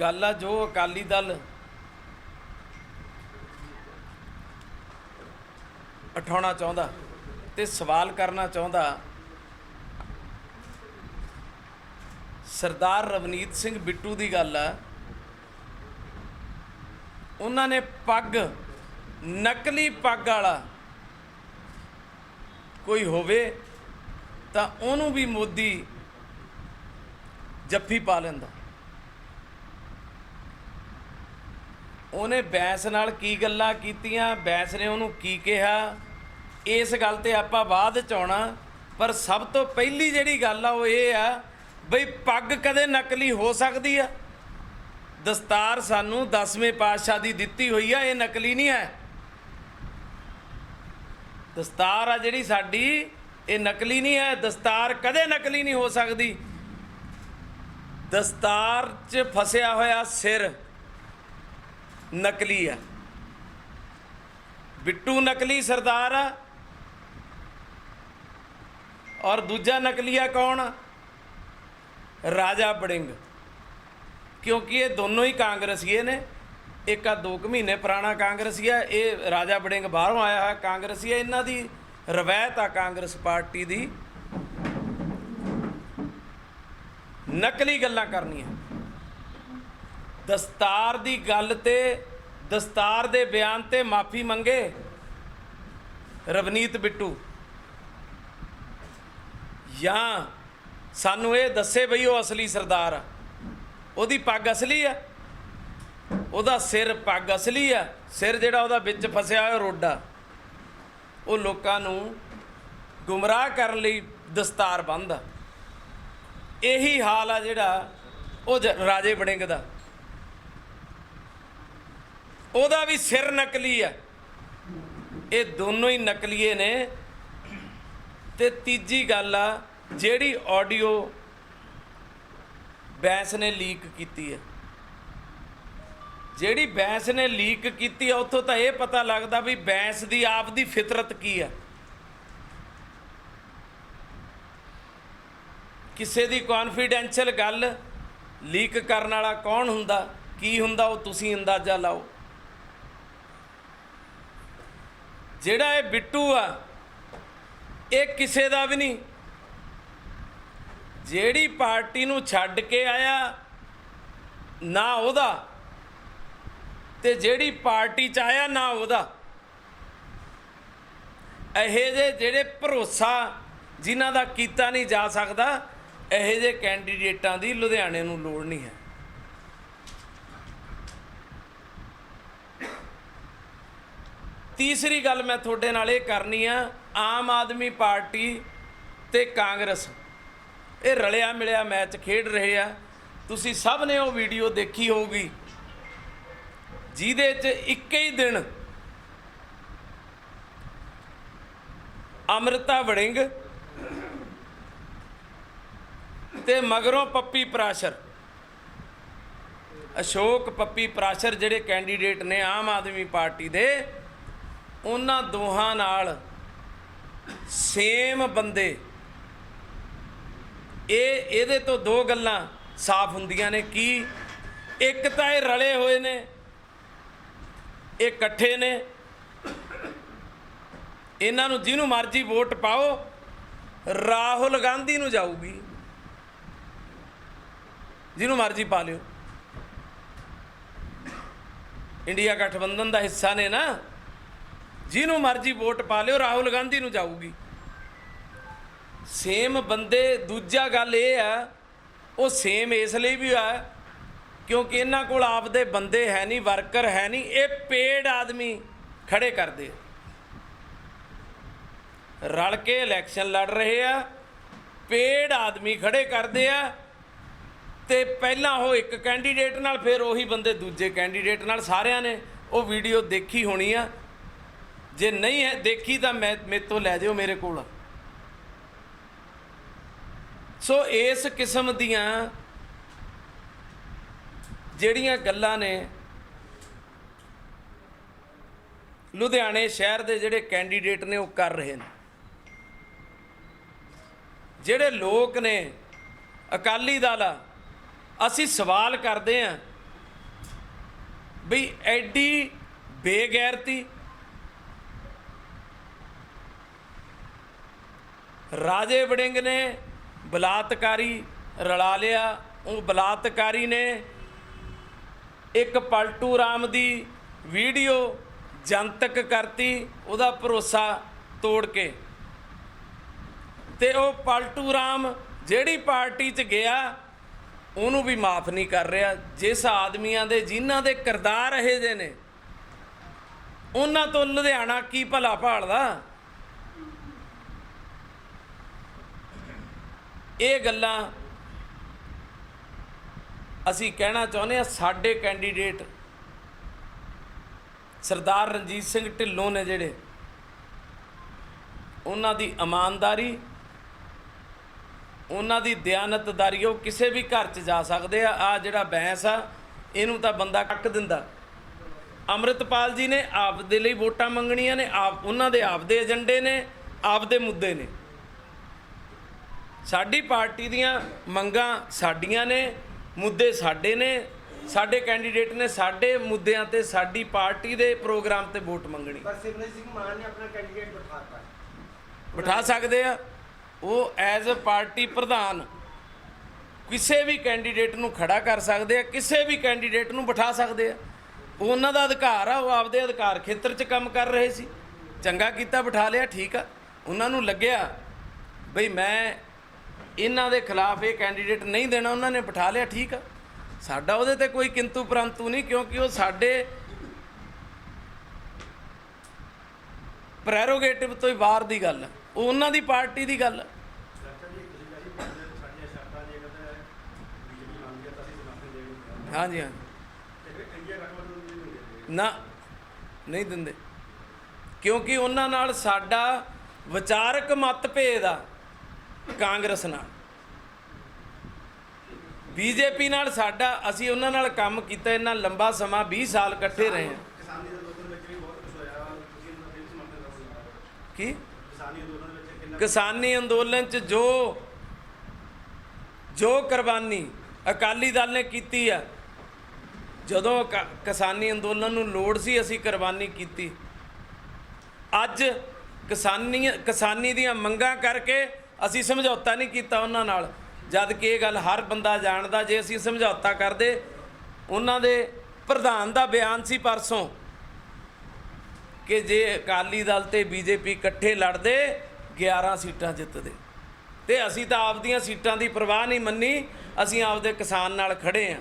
ਗੱਲ ਆ ਜੋ ਅਕਾਲੀ ਦਲ ਉਠਾਉਣਾ ਚਾਹੁੰਦਾ ਤੇ ਸਵਾਲ ਕਰਨਾ ਚਾਹੁੰਦਾ, ਸਰਦਾਰ ਰਵਨੀਤ ਸਿੰਘ ਬਿੱਟੂ ਦੀ ਗੱਲ ਆ। ਉਹਨਾਂ ਨੇ ਪੱਗ, ਨਕਲੀ ਪੱਗ ਵਾਲਾ ਕੋਈ ਹੋਵੇ ਤਾਂ ਉਹਨੂੰ ਵੀ ਮੋਦੀ ਜੱਫੀ ਪਾ ਲੈਂਦਾ। ਉਹਨੇ ਬੈਂਸ ਨਾਲ ਕੀ ਗੱਲਾਂ ਕੀਤੀਆਂ? ਬੈਂਸ ਨੇ ਉਹਨੂੰ ਕੀ ਕਿਹਾ? ਇਸ ਗੱਲ ਤੇ ਆਪਾਂ ਬਾਅਦ ਚ ਆਉਣਾ। ਪਰ ਸਭ ਤੋਂ ਪਹਿਲੀ ਜਿਹੜੀ ਗੱਲ ਆ ਉਹ ਇਹ ਆ ਬਈ ਪੱਗ ਕਦੇ ਨਕਲੀ ਹੋ ਸਕਦੀ ਆ? ਦਸਤਾਰ ਸਾਨੂੰ 10ਵੇਂ ਪਾਤਸ਼ਾਹ ਦੀ ਦਿੱਤੀ ਹੋਈ ਆ, ਇਹ ਨਕਲੀ ਨਹੀਂ ਹੈ। ਦਸਤਾਰ ਆ ਜਿਹੜੀ ਸਾਡੀ, ਇਹ ਨਕਲੀ ਨਹੀਂ ਹੈ। ਦਸਤਾਰ ਕਦੇ ਨਕਲੀ ਨਹੀਂ ਹੋ ਸਕਦੀ। ਦਸਤਾਰ 'ਚ ਫਸਿਆ ਹੋਇਆ ਸਿਰ ਨਕਲੀ ਆ। ਬਿੱਟੂ ਨਕਲੀ ਸਰਦਾਰ ਆ। ਔਰ ਦੂਜਾ ਨਕਲੀਆ ਕੌਣ? ਰਾਜਾ ਬੜਿੰਗ। ਕਿਉਂਕਿ ਇਹ ਦੋਨੋਂ ਹੀ ਕਾਂਗਰਸੀਏ ਨੇ। ਇੱਕ ਆ 2 ਮਹੀਨੇ ਪੁਰਾਣਾ ਕਾਂਗਰਸੀਆ, ਇਹ ਰਾਜਾ ਬੜਿੰਗ ਬਾਹਰੋਂ ਆਇਆ ਹੈ ਕਾਂਗਰਸੀਆ। ਇਹਨਾਂ ਦੀ ਰਵਾਇਤ ਆ ਕਾਂਗਰਸ ਪਾਰਟੀ ਦੀ। ਨਕਲੀ ਗੱਲਾਂ ਕਰਨੀਆਂ। ਦਸਤਾਰ ਦੀ ਗੱਲ ਤੇ ਦਸਤਾਰ ਦੇ ਬਿਆਨ ਤੇ ਮਾਫੀ ਮੰਗੇ? ਰਵਨੀਤ ਬਿੱਟੂ। ਜਾਂ ਸਾਨੂੰ ਇਹ ਦੱਸੇ ਬਈ ਉਹ ਅਸਲੀ ਸਰਦਾਰ ਆ। ਉਹਦੀ ਪੱਗ ਅਸਲੀ ਆ? ਉਹਦਾ ਸਿਰ ਪੱਗ ਅਸਲੀ ਆ? ਸਿਰ ਜਿਹੜਾ ਉਹਦਾ ਵਿੱਚ ਫਸਿਆ ਹੋਇਆ ਰੋਡਾ ਉਹ ਲੋਕਾਂ ਨੂੰ ਗੁੰਮਰਾਹ ਕਰਨ ਲਈ ਦਸਤਾਰ ਬੰਨ੍ਹਦਾ। ਇਹੀ ਹਾਲ ਆ ਜਿਹੜਾ ਉਹ ਜ- ਰਾਜੇ ਬੜਿੰਗ ਦਾ। ਉਹਦਾ ਵੀ ਸਿਰ ਨਕਲੀ ਆ। ਇਹ ਦੋਨੋਂ ਹੀ ਨਕਲੀਏ ਨੇ। ਤੇ ਤੀਜੀ ਗੱਲ ਆ, ਜਿਹੜੀ ਆਡੀਓ ਬੈਂਸ ਨੇ ਲੀਕ ਕੀਤੀ ਹੈ ਜਿਹੜੀ ਬੈਂਸ ਨੇ ਲੀਕ ਕੀਤੀ ਆ, ਉੱਥੋਂ ਤਾਂ ਇਹ ਪਤਾ ਲੱਗਦਾ ਵੀ ਬੈਂਸ ਦੀ ਆਪ ਦੀ ਫਿਤਰਤ ਕੀ ਆ। ਕਿਸੇ ਦੀ ਕੌਨਫੀਡੈਂਸ਼ੀਅਲ ਗੱਲ ਲੀਕ ਕਰਨ ਵਾਲਾ ਕੌਣ ਹੁੰਦਾ, ਕੀ ਹੁੰਦਾ, ਉਹ ਤੁਸੀਂ ਅੰਦਾਜ਼ਾ ਲਾਓ। ਜਿਹੜਾ ਇਹ ਬਿੱਟੂ ਆ, ਇਹ ਕਿਸੇ ਦਾ ਵੀ ਨਹੀਂ। ਜਿਹੜੀ ਪਾਰਟੀ ਨੂੰ ਛੱਡ ਕੇ ਆਇਆ, ਨਾ ਉਹਦਾ। ਤੇ ਜਿਹੜੀ ਪਾਰਟੀ ਚ ਆਇਆ, ਨਾ ਉਹਦਾ। ਇਹੇ ਜੇ ਜਿਹੜੇ ਭਰੋਸਾ ਜਿਨ੍ਹਾਂ ਦਾ ਕੀਤਾ ਨਹੀਂ ਜਾ ਸਕਦਾ, ਇਹੇ ਜੇ ਕੈਂਡੀਡੇਟਾਂ ਦੀ ਲੁਧਿਆਣੇ ਨੂੰ ਲੋੜ ਨਹੀਂ ਹੈ। ਤੀਸਰੀ ਗੱਲ ਮੈਂ ਤੁਹਾਡੇ ਨਾਲ ਇਹ ਕਰਨੀ ਆ, ਆਮ ਆਦਮੀ ਪਾਰਟੀ ਤੇ ਕਾਂਗਰਸ। ਇਹ ਰਲਿਆ ਮਿਲਿਆ ਮੈਚ ਖੇਡ ਰਹੇ ਆ। ਤੁਸੀਂ ਸਭ ਨੇ ਉਹ ਵੀਡੀਓ ਦੇਖੀ ਹੋਊਗੀ। ਜਿਹਦੇ 'ਚ ਇੱਕ ਹੀ ਦਿਨ ਅਮ੍ਰਿਤਾ ਵੜਿੰਗ ਤੇ ਮਗਰੋਂ ਪੱਪੀ ਪ੍ਰਾਸ਼ਰ। ਅਸ਼ੋਕ ਪੱਪੀ ਪ੍ਰਾਸ਼ਰ ਜਿਹੜੇ ਕੈਂਡੀਡੇਟ ਨੇ ਆਮ ਆਦਮੀ ਪਾਰਟੀ ਦੇ ਉਹਨਾਂ ਦੋਹਾਂ ਨਾਲ ਸੇਮ ਬੰਦੇ। ਇਹ, ਇਹਦੇ ਤੋਂ ਦੋ ਗੱਲਾਂ ਸਾਫ਼ ਹੁੰਦੀਆਂ ਨੇ ਕੀ ਇੱਕ ਤਾਂ ਇਹ ਰਲੇ ਹੋਏ ਨੇ, ਇਹ ਇਕੱਠੇ ਨੇ। ਇਹਨਾਂ ਨੂੰ ਜਿਹਨੂੰ ਮਰਜ਼ੀ ਵੋਟ ਪਾਓ, ਰਾਹੁਲ ਗਾਂਧੀ ਨੂੰ ਜਾਊਗੀ। ਜਿਹਨੂੰ ਮਰਜ਼ੀ ਪਾ ਲਿਓ। ਇੰਡੀਆ ਗਠਬੰਧਨ ਦਾ ਹਿੱਸਾ ਨੇ ਨਾ। ਜਿਹਨੂੰ ਮਰਜ਼ੀ ਵੋਟ ਪਾ ਲਿਓ, ਰਾਹੁਲ ਗਾਂਧੀ ਨੂੰ ਜਾਊਗੀ। ਸੇਮ ਬੰਦੇ, ਦੂਜਾ ਗੱਲ ਇਹ ਆ ਉਹ ਸੇਮ ਇਸ ਲਈ ਵੀ ਆ ਕਿਉਂਕਿ ਇਹਨਾਂ ਕੋਲ ਆਪਦੇ ਬੰਦੇ ਹੈ ਨਹੀਂ, ਵਰਕਰ ਹੈ ਨਹੀਂ, ਇਹ ਪੇਡ ਆਦਮੀ ਖੜੇ ਕਰਦੇ ਰਲ ਕੇ ਇਲੈਕਸ਼ਨ ਲੜ ਰਹੇ ਆ, ਪੇਡ ਆਦਮੀ ਖੜੇ ਕਰਦੇ ਆ, ਤੇ ਪਹਿਲਾਂ ਉਹ ਇੱਕ ਕੈਂਡੀਡੇਟ ਨਾਲ, ਫਿਰ ਉਹੀ ਬੰਦੇ ਦੂਜੇ ਕੈਂਡੀਡੇਟ ਨਾਲ, ਸਾਰਿਆਂ ਨੇ ਉਹ ਵੀਡੀਓ ਦੇਖੀ ਹੋਣੀ ਆ। ਜੇ ਨਹੀਂ ਹੈ, ਦੇਖੀ ਤਾਂ ਮੈਂ, ਮੇਰੇ ਤੋਂ ਲੈ ਜਿਓ ਮੇਰੇ ਕੋਲ। ਸੋ ਇਸ ਕਿਸਮ ਦੀਆਂ ਜਿਹੜੀਆਂ ਗੱਲਾਂ ਨੇ ਲੁਧਿਆਣੇ ਸ਼ਹਿਰ ਦੇ ਜਿਹੜੇ ਕੈਂਡੀਡੇਟ ਨੇ, ਉਹ ਕਰ ਰਹੇ ਨੇ। ਜਿਹੜੇ ਲੋਕ ਨੇ, ਅਕਾਲੀ ਦਲ ਆ, ਅਸੀਂ ਸਵਾਲ ਕਰਦੇ ਆਂ ਵੀ ਐਡੀ ਬੇਗੈਰਤੀ ਰਾਜੇ ਵੜਿੰਗ ਨੇ ਬਲਾਤਕਾਰੀ ਰਲਾ ਲਿਆ। ਉਹ ਬਲਾਤਕਾਰੀ ਨੇ ਇੱਕ ਪਲਟੂ ਰਾਮ ਦੀ ਵੀਡੀਓ ਜਨਤਕ ਕਰਤੀ, ਉਹਦਾ ਭਰੋਸਾ ਤੋੜ ਕੇ। ਤੇ ਉਹ ਪਲਟੂ ਰਾਮ ਜਿਹੜੀ ਪਾਰਟੀ 'ਚ ਗਿਆ, ਉਹਨੂੰ ਵੀ ਮਾਫ ਨਹੀਂ ਕਰ ਰਿਹਾ। ਜਿਸ ਆਦਮੀਆਂ ਦੇ, ਜਿਨ੍ਹਾਂ ਦੇ ਕਿਰਦਾਰ ਇਹ ਜੇ ਨੇ, ਉਹਨਾਂ ਤੋਂ ਲੁਧਿਆਣਾ ਕੀ ਭਲਾ ਭਾਲਦਾ? ਇਹ ਗੱਲਾਂ ਅਸੀਂ ਕਹਿਣਾ ਚਾਹੁੰਦੇ ਆ ਸਾਡੇ ਕੈਂਡੀਡੇਟ ਸਰਦਾਰ ਰਣਜੀਤ ਸਿੰਘ ਢਿੱਲੋਂ ਨੇ ਜਿਹੜੇ, ਉਹਨਾਂ ਦੀ ਇਮਾਨਦਾਰੀ, ਉਹਨਾਂ ਦੀ ਦਿਆਨਤਦਾਰੀ, ਉਹ ਕਿਸੇ ਵੀ ਘਰ 'ਚ ਜਾ ਸਕਦੇ ਆ। ਆ ਜਿਹੜਾ ਬੈਂਸ ਆ, ਇਹਨੂੰ ਤਾਂ ਬੰਦਾ ਕੱਟ ਦਿੰਦਾ। ਅੰਮ੍ਰਿਤਪਾਲ ਜੀ ਨੇ ਆਪ ਦੇ ਲਈ ਵੋਟਾਂ ਮੰਗਣੀਆਂ ਨੇ, ਆਪ, ਉਹਨਾਂ ਦੇ ਆਪ ਦੇ ਏਜੰਡੇ ਨੇ ਆਪ ਦੇ ਮੁੱਦੇ ਨੇ। ਸਾਡੀ ਪਾਰਟੀ ਦੀਆਂ ਮੰਗਾਂ ਸਾਡੀਆਂ ਨੇ ਮੁੱਦੇ ਸਾਡੇ ਨੇ ਸਾਡੇ ਕੈਂਡੀਡੇਟ ਨੇ ਸਾਡੇ ਮੁੱਦਿਆਂ ਤੇ ਸਾਡੀ ਪਾਰਟੀ ਦੇ ਪ੍ਰੋਗਰਾਮ ਤੇ ਵੋਟ ਮੰਗਣੀ। ਪਰ ਸਿਮਰਨ ਸਿੰਘ ਮਾਨ ਨੇ ਆਪਣਾ ਕੈਂਡੀਡੇਟ ਬਿਠਾਤਾ। ਬਿਠਾ ਸਕਦੇ ਆ। ਉਹ ਐਜ਼ ਅ ਪਾਰਟੀ ਪ੍ਰਧਾਨ ਕਿਸੇ ਵੀ ਕੈਂਡੀਡੇਟ ਨੂੰ ਖੜਾ ਕਰ ਸਕਦੇ ਆ ਕਿਸੇ ਵੀ ਕੈਂਡੀਡੇਟ ਨੂੰ ਬਿਠਾ ਸਕਦੇ ਆ। ਉਹ ਉਹਨਾਂ ਦਾ ਅਧਿਕਾਰ ਆ ਉਹ ਆਪਦੇ ਅਧਿਕਾਰ ਖੇਤਰ 'ਚ ਕੰਮ ਕਰ ਰਹੇ ਸੀ। ਚੰਗਾ ਕੀਤਾ ਬਿਠਾ ਲਿਆ ਠੀਕ ਆ। ਉਹਨਾਂ ਨੂੰ ਲੱਗਿਆ ਬਈ ਮੈਂ ਇਹਨਾਂ ਦੇ ਖਿਲਾਫ ਇਹ ਕੈਂਡੀਡੇਟ ਨਹੀਂ ਦੇਣਾ, ਉਹਨਾਂ ਨੇ ਬਿਠਾ ਲਿਆ, ਠੀਕ ਆ। ਸਾਡਾ ਉਹਦੇ ਤੇ ਕੋਈ ਕਿੰਤੂ ਪਰੰਤੂ ਨਹੀਂ, ਕਿਉਂਕਿ ਉਹ ਸਾਡੇ ਪ੍ਰੈਰੋਗੇਟਿਵ ਤੋਂ ਹੀ ਬਾਹਰ ਦੀ ਗੱਲ ਆ। ਉਹ ਉਹਨਾਂ ਦੀ ਪਾਰਟੀ ਦੀ ਗੱਲ ਆ। ਹਾਂਜੀ ਹਾਂ ਨਾ, ਨਹੀਂ ਦਿੰਦੇ। ਕਿਉਂਕਿ ਉਹਨਾਂ ਨਾਲ ਸਾਡਾ ਵਿਚਾਰਕ ਮਤਭੇਦ ਆ। ਕਾਂਗਰਸ ਨਾਲ। ਬੀਜੇਪੀ ਨਾਲ ਸਾਡਾ ਅਸੀਂ ਉਹਨਾਂ ਨਾਲ ਕੰਮ ਕੀਤਾ ਇੰਨਾ ਲੰਬਾ ਸਮਾਂ 20 ਸਾਲ ਇਕੱਠੇ ਰਹੇ ਹਾਂ। ਕੀ? ਕਿਸਾਨੀ ਅੰਦੋਲਨ 'ਚ ਜੋ ਜੋ ਕੁਰਬਾਨੀ ਅਕਾਲੀ ਦਲ ਨੇ ਕੀਤੀ ਆ ਜਦੋਂ ਕਿਸਾਨੀ ਅੰਦੋਲਨ ਨੂੰ ਲੋੜ ਸੀ ਅਸੀਂ ਕੁਰਬਾਨੀ ਕੀਤੀ। ਅੱਜ ਕਿਸਾਨੀ ਕਿਸਾਨੀ ਦੀਆਂ ਮੰਗਾਂ ਕਰਕੇ ਅਸੀਂ ਸਮਝੌਤਾ ਨਹੀਂ ਕੀਤਾ ਉਹਨਾਂ ਨਾਲ। ਜਦ ਕਿ ਇਹ ਗੱਲ ਹਰ ਬੰਦਾ ਜਾਣਦਾ, ਜੇ ਅਸੀਂ ਸਮਝੌਤਾ ਕਰਦੇ, ਉਹਨਾਂ ਦੇ ਪ੍ਰਧਾਨ ਦਾ ਬਿਆਨ ਸੀ ਪਰਸੋਂ ਕਿ ਜੇ ਅਕਾਲੀ ਦਲ ਤੇ ਬੀਜੇਪੀ ਇਕੱਠੇ ਲੜਦੇ 11 ਸੀਟਾਂ ਜਿੱਤਦੇ। ਤੇ ਅਸੀਂ ਤਾਂ ਆਪਦੀਆਂ ਸੀਟਾਂ ਦੀ ਪਰਵਾਹ ਨਹੀਂ ਮੰਨੀ, ਅਸੀਂ ਆਪਦੇ ਕਿਸਾਨ ਨਾਲ ਖੜੇ ਆਂ